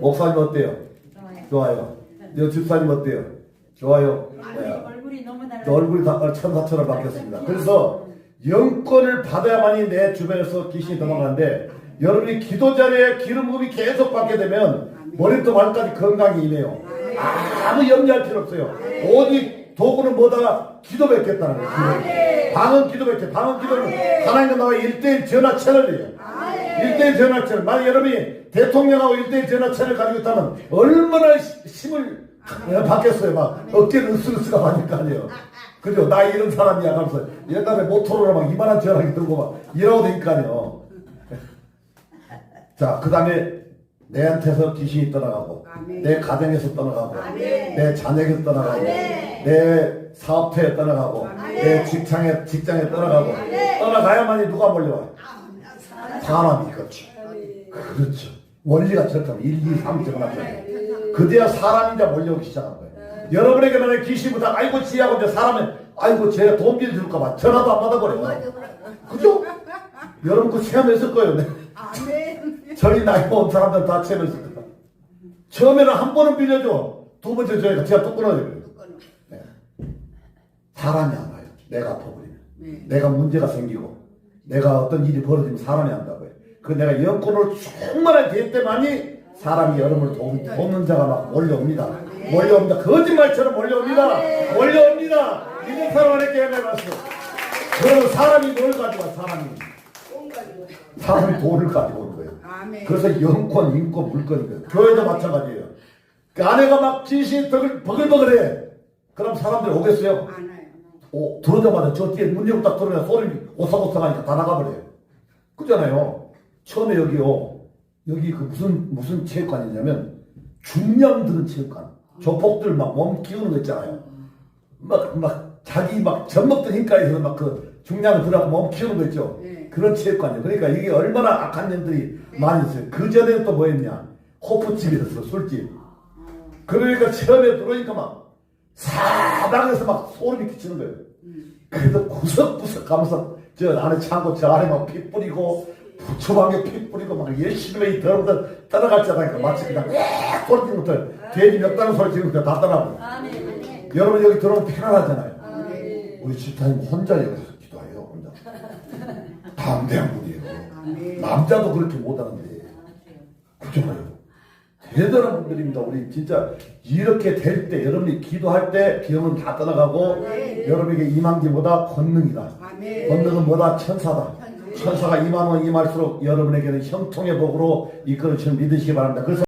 목사님 어때요? 좋아요. 여 집사님 어때요? 좋아요. 얼굴이, 네. 얼굴이 너무 달라. 또 얼굴이 다 천사처럼 바뀌었습니다. 그래서 영권을 받아야만이 내 주변에서 귀신이 도망가는데 여러분이 기도 자리에 기름 부음이 계속 받게 되면 머리부터 발까지 건강이 임해요. 아무 염려할 필요 없어요. 오직 도구는 뭐다? 기도 뵙겠다는 거예요. 방은 기도 뵙게. 방은 기도는 하나님과 나와 일대일 전화 채널이에요. 일대일 전화 채널. 만약 여러분이 대통령하고 일대일 전화 채널 가지고 있다면 얼마나 시- 힘을 받겠어요. 막 어깨를 으쓱으쓱 하니까 아니에요. 그죠? 나 이런 사람이야. 하면서 옛날에 모토로라 막 이만한 전화기 들고 막 이러고 다니까요. 자, 그 다음에 내한테서 귀신이 떠나가고, 아멘. 내 가정에서 떠나가고, 아멘. 내 자녀에서 떠나가고, 아멘. 내 사업터에 떠나가고, 아멘. 내 직장에, 직장에 떠나가고, 떠나가야만이 누가 몰려와요? 사람이 그렇지. 그렇죠. 원리가 저렇다면 1, 2, 3 적어놨잖아요. 그대야 사람이자 몰려오기 시작한 거예요. 여러분에게 만약 귀신보다 아이고 지하고 이제 사람은 아이고 쟤가 돈 빌려줄까봐 전화도 안 받아버려요. 그죠? 여러분 그 체험했을 거예요. 네. 저희 나이 먹은 사람들 다 체험했을 거예요. 처음에는 한 번은 빌려줘. 두 번째 저희가 제가 또 끊어져요. 네. 사람이 안 와요. 내가 아파버리면. 네. 내가 문제가 생기고 내가 어떤 일이 벌어지면 사람이 한다고요. 그 내가 영권을 충만하게 될 때만이 사람이 여러분을 돕, 돕는 자가 막 몰려옵니다. 몰려옵니다. 거짓말처럼 몰려옵니다. 몰려옵니다. 믿는 사람에게 해내봤어. 그러면 사람이 뭘 가지고 와, 사람이. 사람이 돈을 가지고 오는 거예요. 아멘. 그래서 영권, 인권, 물건인 거예요. 교회도 마찬가지예요. 그 아내가 막 진실이 버글, 버글버글해. 그럼 사람들이 오겠어요? 안 와요. 어, 들어오자마자 저 뒤에 문 열고 딱 들어오면 소리 오싹오싹하니까 다 나가버려요. 그잖아요. 처음에 여기요. 여기 그 무슨, 무슨 체육관이냐면 중량 드는 체육관. 조폭들 막 몸 키우는 거 있잖아요. 막, 막, 자기 막 젖먹던 힘까지서 막 그 중량 들어가고 몸 키우는 거 있죠. 네. 그런 체육관이에요. 그러니까 이게 얼마나 악한 년들이 많이 있어요. 그 전에는 또 뭐였냐. 호프집이었어, 술집. 그러니까 처음에 들어오니까 막 사방에서 막 소름이 끼치는 거예요. 그래도 구석구석 가면서 저 안에 창고 저 안에 막 피 뿌리고 부초방에 피 뿌리고 막 열심히 이 더러운 데 따라갔잖아요. 마치 그냥 에 소리 지르는 것들 돼지 몇 다는 소리 지르는 것다 따라하고 아멘. 여러분 여기 들어오면 편안하잖아요. 아멘. 우리 집사님 혼자 여기서 기도해요. 혼자. 담대한 분이에요. 남자도 그렇게 못하는데 그잖아요. 대단한 분들입니다. 우리 진짜 이렇게 될 때 여러분이 기도할 때 병은 다 떠나가고 여러분에게 임한기보다 권능이다. 아멘. 권능은 뭐다? 천사다. 천사가 임하면 임할수록 여러분에게는 형통의 복으로 이끌어주는 믿으시기 바랍니다. 그래서